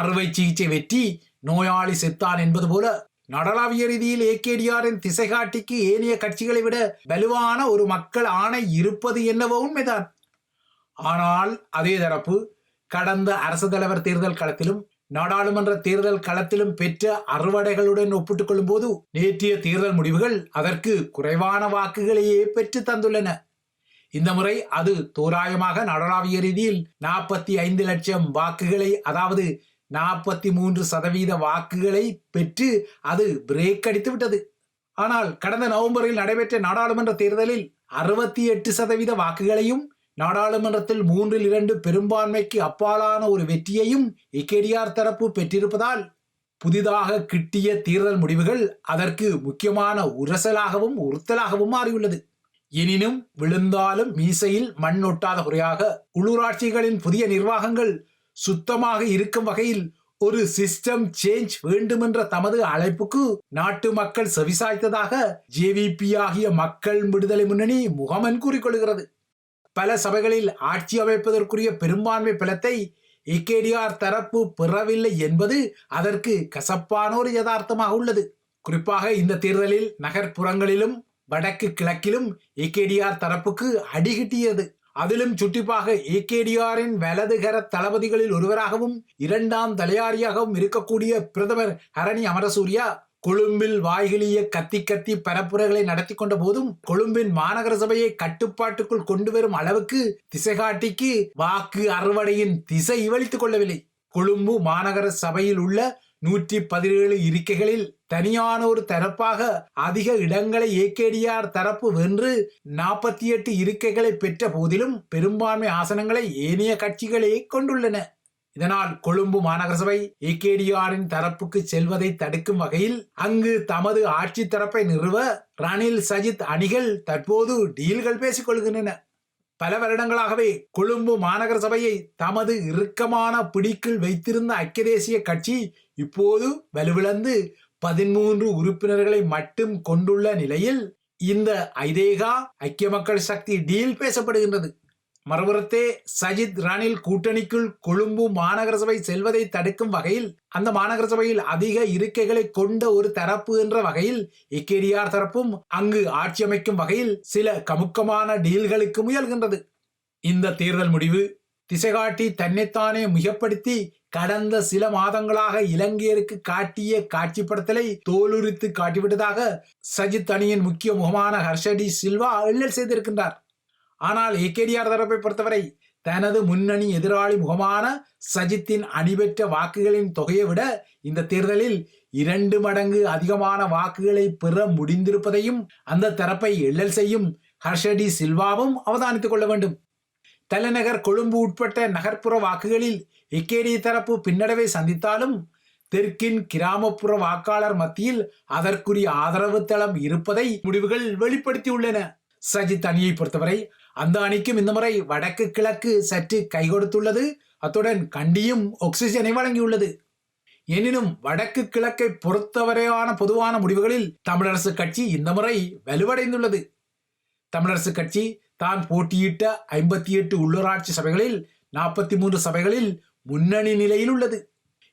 அறுவை சிகிச்சை வெற்றி நோயாளி செத்தான் என்பது போல நடலாவிய ரீதியில் ஏகேடிஆரின் திசைகாட்டிக்கு ஏனைய கட்சிகளை விட வலுவான ஒரு மக்கள் ஆணை இருப்பது என்னவோ உண்மைதான். ஆனால் அதே தரப்பு கடந்த அரசு தலைவர் தேர்தல் களத்திலும் நாடாளுமன்ற தேர்தல் களத்திலும் பெற்ற அறுவடைகளுடன் ஒப்பிட்டுக் கொள்ளும்போது நேற்றைய தேர்தல் முடிவுகள் அதற்கு குறைவான வாக்குகளையே பெற்று தந்துள்ளன. இந்த முறை அது தோராயமாக நாடளாவிய ரீதியில் நாற்பத்தி ஐந்து லட்சம் வாக்குகளை அதாவது நாற்பத்தி மூன்று சதவீத வாக்குகளை பெற்று அது பிரேக் அடித்து விட்டது. ஆனால் கடந்த நவம்பரில் நடைபெற்ற நாடாளுமன்ற தேர்தலில் அறுபத்தி எட்டு சதவீத வாக்குகளையும் நாடாளுமன்றத்தில் மூன்றில் இரண்டு பெரும்பான்மைக்கு அப்பாலான ஒரு வெற்றியையும் இக்கேடிஆர் தரப்பு பெற்றிருப்பதால் புதிதாக கிட்டிய தேர்தல் முடிவுகள் அதற்கு முக்கியமான உரசலாகவும் உறுத்தலாகவும் மாறியுள்ளது. எனினும் விழுந்தாலும் மீசையில் மண் ஒட்டாத குறையாக உள்ளூராட்சிகளின் புதிய நிர்வாகங்கள் சுத்தமாக இருக்கும் வகையில் ஒரு சிஸ்டம் சேஞ்ச் வேண்டுமென்ற தமது அழைப்புக்கு நாட்டு மக்கள் செவிசாய்த்ததாக ஜேவிபி ஆகிய மக்கள் விடுதலை முன்னணி முகமன் கூறிக்கொள்கிறது. பல சபைகளில் ஆட்சி அமைப்பதற்குரிய பெரும்பான்மை பலத்தை ஏகேடிஆர் தரப்பு பெறவில்லை என்பது அதற்கு கசப்பான ஒரு யதார்த்தமாக உள்ளது. குறிப்பாக இந்த தேர்தலில் நகர்ப்புறங்களிலும் வடக்கு கிழக்கிலும் ஏகேடிஆர் தரப்புக்கு அடிகிட்டியது. அதிலும் சுட்டிப்பாக ஏகேடிஆரின் வலதுகர தளபதிகளில் ஒருவராகவும் இரண்டாம் தலையாரியாகவும் இருக்கக்கூடிய பிரதமர் ஹரணி அமரசூரியா கொழும்பில் வாய்கிலிய கத்தி கத்தி பரப்புரைகளை நடத்தி கொண்ட போதும் கொழும்பின் மாநகர சபையை கட்டுப்பாட்டுக்குள் கொண்டு வரும் அளவுக்கு திசைகாட்டிக்கு வாக்கு அறுவடையின் திசை வலித்துக் கொள்ளவில்லை. கொழும்பு மாநகர சபையில் உள்ள நூற்றி பதினேழு இருக்கைகளில் தனியான ஒரு தரப்பாக அதிக இடங்களை ஏகேடிஆர் தரப்பு வென்று நாற்பத்தி எட்டு இருக்கைகளை பெற்ற போதிலும் பெரும்பான்மை ஆசனங்களை ஏனைய கட்சிகளே கொண்டுள்ளன. இதனால் கொழும்பு மாநகர சபை ஏகேடிஆரின் தரப்புக்கு செல்வதை தடுக்கும் வகையில் அங்கு தமது ஆட்சி தரப்பை நிறுவ ரணில் சஜித் அணிகள் தற்போது டீல்கள் பேசிக் கொள்கின்றன பல வருடங்களாகவே கொழும்பு மாநகர சபையை தமது இறுக்கமான பிடிக்குள் வைத்திருந்த ஐக்கிய தேசிய கட்சி இப்போது வலுவிழந்து பதிமூன்று உறுப்பினர்களை மட்டும் கொண்டுள்ள நிலையில் இந்த ஐதேகா ஐக்கிய மக்கள் சக்தி டீல் பேசப்படுகின்றது. மறுபுறத்தே சஜித் ரணில் கூட்டணிக்குள் கொழும்பு மாநகர சபை செல்வதை தடுக்கும் வகையில் அந்த மாநகர சபையில் அதிக இருக்கைகளை கொண்ட ஒரு தரப்பு என்ற வகையில் இக்கேடிஆர் தரப்பும் அங்கு ஆட்சி அமைக்கும் வகையில் சில கமுக்கமான டீல்களுக்கு முயல்கின்றது. இந்த தேர்தல் முடிவு திசைகாட்டி தன்னைத்தானே மிகப்படுத்தி கடந்த சில மாதங்களாக இலங்கையருக்கு காட்டிய காட்சிப்படுத்தலை தோலுரித்து காட்டிவிட்டதாக சஜித் அணியின் முக்கிய முகமான ஹர்ஷடி சில்வா எள்ளல் செய்திருக்கின்றார். ஆனால் ஏகேடிஆர் தரப்பை பொறுத்தவரை தனது முன்னணி எதிராளி முகமான சஜித்தின் அணிபெற்ற வாக்குகளின் தொகையை விட இந்த தேர்தலில் இரண்டு மடங்கு அதிகமான வாக்குகளை பெற முடிந்திருப்பதையும் அந்த தரப்பை எள்ளல் செய்யும் ஹர்ஷடி சில்வாவும் அவதானித்துக் கொள்ள வேண்டும். தலைநகர் கொழும்பு உட்பட்ட நகர்ப்புற வாக்குகளில் எக்கேடி தரப்பு பின்னடைவை சந்தித்தாலும் தெற்கின் கிராமப்புற வாக்காளர் மத்தியில் அதற்குரிய ஆதரவு தளம் இருப்பதை முடிவுகள் வெளிப்படுத்தியுள்ளன. சஜித் அணியை பொறுத்தவரை அந்த அணிக்கும் இந்த முறை வடக்கு கிழக்கு சற்று கை கொடுத்துள்ளது அத்துடன் கண்டியும் ஆக்சிஜனை வழங்கியுள்ளது. எனினும் வடக்கு கிழக்கை பொறுத்தவரையான பொதுவான முடிவுகளில் தமிழரசு கட்சி இந்த முறை வலுவடைந்துள்ளது. தமிழரசு கட்சி தான் போட்டியிட்ட ஐம்பத்தி எட்டு உள்ளூராட்சி சபைகளில் நாற்பத்தி மூன்று சபைகளில் முன்னணி நிலையில் உள்ளது.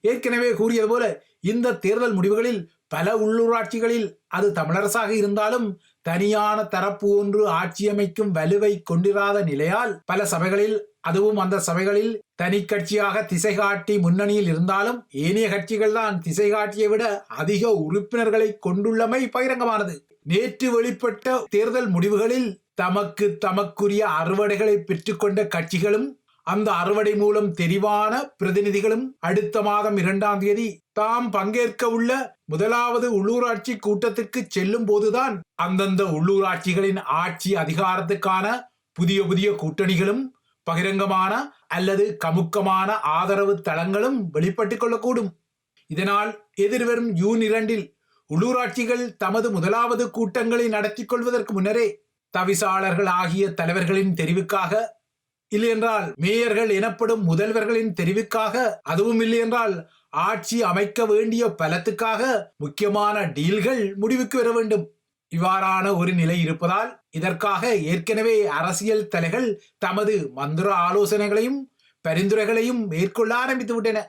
ஏற்கனவே கூறியது போல இந்த தேர்தல் முடிவுகளில் பல உள்ளூராட்சிகளில் அது தமிழரசாக இருந்தாலும் தனியான தரப்பு ஒன்று ஆட்சியமைக்கும் வலுவை கொண்டிராத நிலையால் பல சபைகளில் அதுவும் அந்த சபைகளில் தனி கட்சியாக திசை காட்டி முன்னணியில் இருந்தாலும் ஏனைய கட்சிகள் தான் திசை காட்டியை விட அதிக உறுப்பினர்களை கொண்டுள்ளமை பகிரங்கமானது. நேற்று வெளிப்பட்ட தேர்தல் முடிவுகளில் தமக்கு தமக்குரிய அறுவடைகளை பெற்றுக்கொண்ட கட்சிகளும் அந்த அறுவடை மூலம் தெரிவான பிரதிநிதிகளும் அடுத்த மாதம் இரண்டாம் தேதி தாம் பங்கேற்க உள்ள முதலாவது உள்ளூராட்சி கூட்டத்திற்கு செல்லும் போதுதான் அந்தந்த உள்ளூராட்சிகளின் ஆட்சி அதிகாரத்துக்கான புதிய புதிய கூட்டணிகளும் பகிரங்கமான அல்லது கமுக்கமான ஆதரவு தளங்களும் வெளிப்பட்டுக் கொள்ளக்கூடும். இதனால் எதிர்வரும் ஜூன் இரண்டில் உள்ளூராட்சிகள் தமது முதலாவது கூட்டங்களை நடத்தி கொள்வதற்கு முன்னரே தவிசாளர்கள் ஆகிய தலைவர்களின் தெரிவுக்காக இல்லையென்றால் மேயர்கள் எனப்படும் முதல்வர்களின் தெரிவுக்காக அதுவும் இல்லையென்றால் ஆட்சி அமைக்க வேண்டிய பலத்துக்காக முக்கியமான டீல்கள் முடிவுக்கு வர வேண்டும். இவ்வாறான ஒரு நிலை இருப்பதால் இதற்காக ஏற்கனவே அரசியல் தலைகள் தமது மந்திர ஆலோசனைகளையும் பரிந்துரைகளையும் மேற்கொள்ள ஆரம்பித்து விட்டன.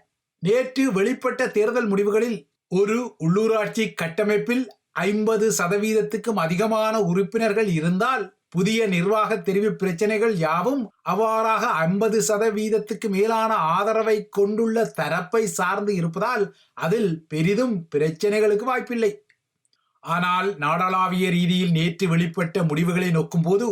நேற்று வெளிப்பட்ட தேர்தல் முடிவுகளில் ஒரு உள்ளூராட்சி கட்டமைப்பில் ஐம்பது சதவீதத்துக்கும் அதிகமான உறுப்பினர்கள் இருந்தால் புதிய நிர்வாக தெரிவு பிரச்சனைகள் யாவும் அவ்வாறாக ஐம்பது சதவீதத்துக்கு மேலான ஆதரவை கொண்டுள்ள தரப்பை சார்ந்து இருப்பதால் அதில் பெரிதும் பிரச்சனைகளுக்கு வாய்ப்பில்லை. ஆனால் நாடளாவிய ரீதியில் நேற்று வெளிப்பட்ட முடிவுகளை நோக்கும்போது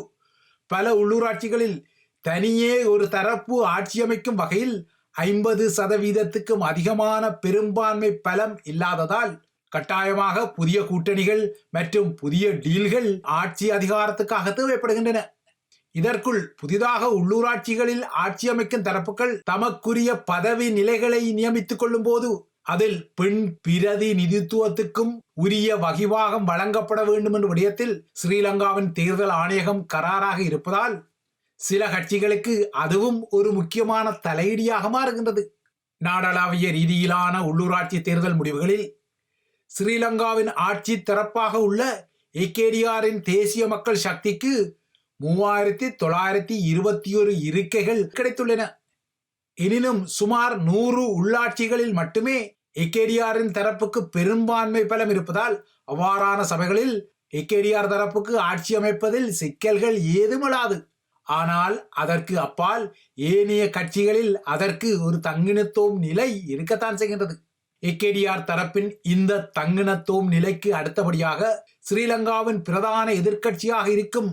பல உள்ளூராட்சிகளில் தனியே ஒரு தரப்பு ஆட்சியமைக்கும் வகையில் ஐம்பது சதவீதத்துக்கும் அதிகமான பெரும்பான்மை பலம் இல்லாததால் கட்டாயமாக புதிய கூட்டணிகள் மற்றும் புதிய டீல்கள் ஆட்சி அதிகாரத்துக்காக தேவைப்படுகின்றன. இதற்குள் புதிதாக உள்ளூராட்சிகளில் ஆட்சி அமைக்கும் தரப்புகள் தமக்குரிய பதவி நிலைகளை நியமித்துக் கொள்ளும் போது அதில் பெண் பிரதிநிதித்துவத்துக்கும் உரிய வகிவாகம் வழங்கப்பட வேண்டும் என்ற விடயத்தில் ஸ்ரீலங்காவின் தேர்தல் ஆணையகம் கராராக இருப்பதால் சில கட்சிகளுக்கு அதுவும் ஒரு முக்கியமான தலையீடியாக மாறுகின்றது. நாடளாவிய ரீதியிலான உள்ளூராட்சி தேர்தல் முடிவுகளில் ஸ்ரீலங்காவின் ஆட்சி தரப்பாக உள்ள ஏகேடிஆரின் தேசிய மக்கள் சக்திக்கு மூவாயிரத்தி தொள்ளாயிரத்தி இருபத்தி ஒரு இருக்கைகள் கிடைத்துள்ளன. எனினும் சுமார் நூறு உள்ளாட்சிகளில் மட்டுமே ஏகேடிஆரின் தரப்புக்கு பெரும்பான்மை பலம் இருப்பதால் அவ்வாறான சபைகளில் ஏகேடிஆர் தரப்புக்கு ஆட்சி அமைப்பதில் சிக்கல்கள் ஏதுமில்லாது. ஆனால் அதற்கு அப்பால் ஏனைய கட்சிகளில் அதற்கு ஒரு தங்கினத்துவம் நிலை இருக்கத்தான் செய்கின்றது. ஏகேடிஆர் தரப்பின் இந்த தங்கினத்துவம் நிலைக்கு அடுத்தபடியாக ஸ்ரீலங்காவின் பிரதான எதிர்க்கட்சியாக இருக்கும்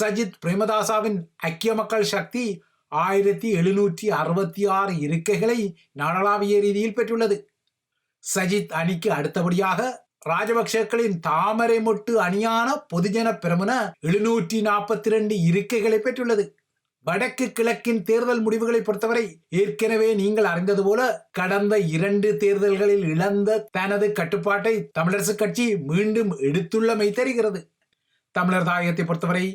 சஜித் பிரேமதாசாவின் ஐக்கிய மக்கள் சக்தி ஆயிரத்தி எழுநூற்றி அறுபத்தி ஆறு இருக்கைகளை நாடளாவிய ரீதியில் பெற்றுள்ளது. சஜித் அணிக்கு அடுத்தபடியாக ராஜபக்சேக்களின் தாமரை மொட்டு அணியான பொதுஜன பிரமுன எழுநூற்றி நாற்பத்தி ரெண்டு இருக்கைகளை பெற்றுள்ளது. வடக்கு கிழக்கின் தேர்தல் முடிவுகளை பொறுத்தவரை ஏற்கனவே நீங்கள் அறிந்தது போல கடந்த இரண்டு தேர்தல்களில் இழந்த தனது கட்டுப்பாட்டை தமிழரசுக் கட்சி மீண்டும் எடுத்துள்ளமை தெரிகிறது. தமிழர் தாயகத்தை பொறுத்தவரை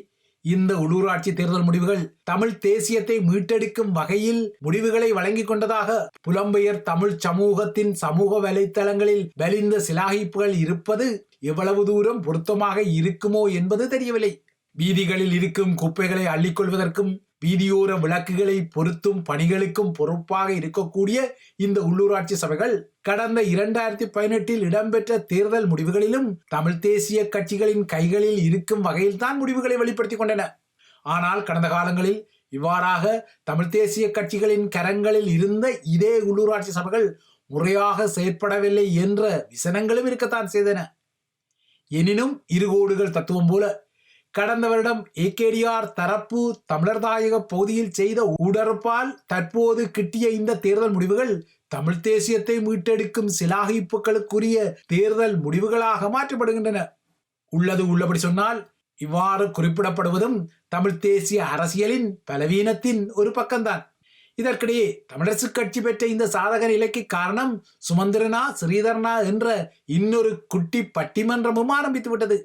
இந்த உள்ளூராட்சி தேர்தல் முடிவுகள் தமிழ் தேசியத்தை மீட்டெடுக்கும் வகையில் முடிவுகளை வழங்கிக் கொண்டதாக புலம்பெயர் தமிழ் சமூகத்தின் சமூக வலைத்தளங்களில் வலிந்த சிலாகிப்புகள் இருப்பது எவ்வளவு தூரம் பொருத்தமாக இருக்குமோ என்பது தெரியவில்லை. வீதிகளில் இருக்கும் குப்பைகளை அள்ளிக்கொள்வதற்கும் வீதியோர விளக்குகளை பொருத்தும் பணிகளுக்கும் பொறுப்பாக இருக்கக்கூடிய இந்த உள்ளூராட்சி சபைகள் கடந்த இரண்டாயிரத்தி பதினெட்டில் இடம்பெற்ற தேர்தல் முடிவுகளிலும் தமிழ் தேசிய கட்சிகளின் கைகளில் இருக்கும் வகையில்தான் முடிவுகளை வெளிப்படுத்திக் கொண்டன. ஆனால் கடந்த காலங்களில் இவ்வாறாக தமிழ் தேசிய கட்சிகளின் கரங்களில் இருந்த இதே உள்ளூராட்சி சபைகள் முறையாக செயற்படவில்லை என்ற விசனங்களும் இருக்கத்தான் செய்தன. எனினும் இருகோடுகள் தத்துவம் போல கடந்த வருடம் ஏகேடிஆர் தரப்பு தமிழர் தாயக பகுதியில் செய்த உடற்பால் தற்போது கிட்டிய இந்த தேர்தல் முடிவுகள் தமிழ் தேசியத்தை மீட்டெடுக்கும் சிலாகிப்புகளுக்குரிய தேர்தல் முடிவுகளாக மாற்றப்படுகின்றன. உள்ளது உள்ளபடி சொன்னால் இவ்வாறு குறிப்பிடப்படுவதும் தமிழ் தேசிய அரசியலின் பலவீனத்தின் ஒரு பக்கம்தான். இதற்கிடையே தமிழரசு கட்சி பெற்ற இந்த சாதக நிலைக்கு காரணம் சுமந்திரனா ஸ்ரீதரனா என்ற இன்னொரு குட்டி பட்டிமன்றமும் ஆரம்பித்து விட்டது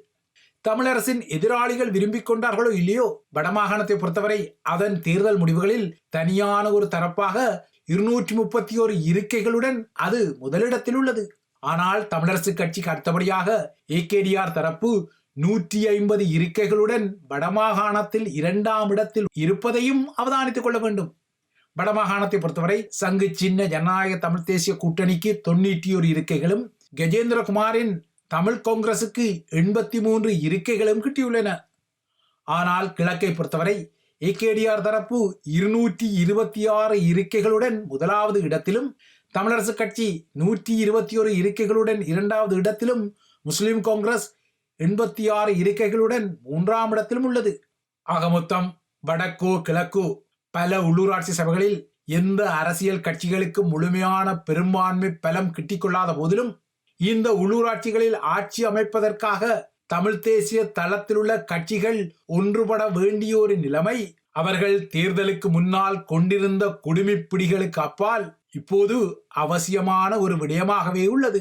தமிழரசின் எதிராளிகள் விரும்பிக் கொண்டார்களோ இல்லையோ? வடமாகாணத்தை பொறுத்தவரை அதன் தேர்தல் முடிவுகளில் தனியான ஒரு தரப்பாக இருநூற்றி முப்பத்தி ஒரு இருக்கைகளுடன் அது முதலிடத்தில் உள்ளது. ஆனால் தமிழரசு கட்சிக்கு அடுத்தபடியாக ஏகேடிஆர் தரப்பு நூற்றி ஐம்பது இருக்கைகளுடன் வடமாகாணத்தில் இரண்டாம் இடத்தில் இருப்பதையும் அவதானித்துக் கொள்ள வேண்டும். வடமாகாணத்தை பொறுத்தவரை சங்கு சின்ன ஜனநாயக தமிழ் தேசிய கூட்டணிக்கு தொண்ணூற்றி ஒரு இருக்கைகளும் கஜேந்திரகுமாரின் தமிழ் காங்கிரசுக்கு எண்பத்தி மூன்று இருக்கைகளும் கிட்டியுள்ளன. ஆனால் கிழக்கை பொறுத்தவரை ஏகேடிஆர் தரப்பு இருநூற்றி இருபத்தி ஆறு இருக்கைகளுடன் முதலாவது இடத்திலும் தமிழரசு கட்சி நூற்றி இருபத்தி ஒரு இருக்கைகளுடன் இரண்டாவது இடத்திலும் முஸ்லிம் காங்கிரஸ் எண்பத்தி ஆறு இருக்கைகளுடன் மூன்றாம் இடத்திலும் உள்ளது. ஆக மொத்தம் வடக்கோ கிழக்கோ பல உள்ளூராட்சி சபைகளில் எந்த அரசியல் கட்சிகளுக்கு முழுமையான பெரும்பான்மை பலம் கிட்டிக்கொள்ளாத போதிலும் இந்த உள்ளூராட்சிகளில் ஆட்சி அமைப்பதற்காக தமிழ் தேசிய தளத்திலுள்ள கட்சிகள் ஒன்றுபட வேண்டிய ஒரு நிலைமை அவர்கள் தேர்தலுக்கு முன்னால் கொண்டிருந்த குடுமிப்பிடிகளுக்கு அப்பால் இப்போது அவசியமான ஒரு விடயமாகவே உள்ளது.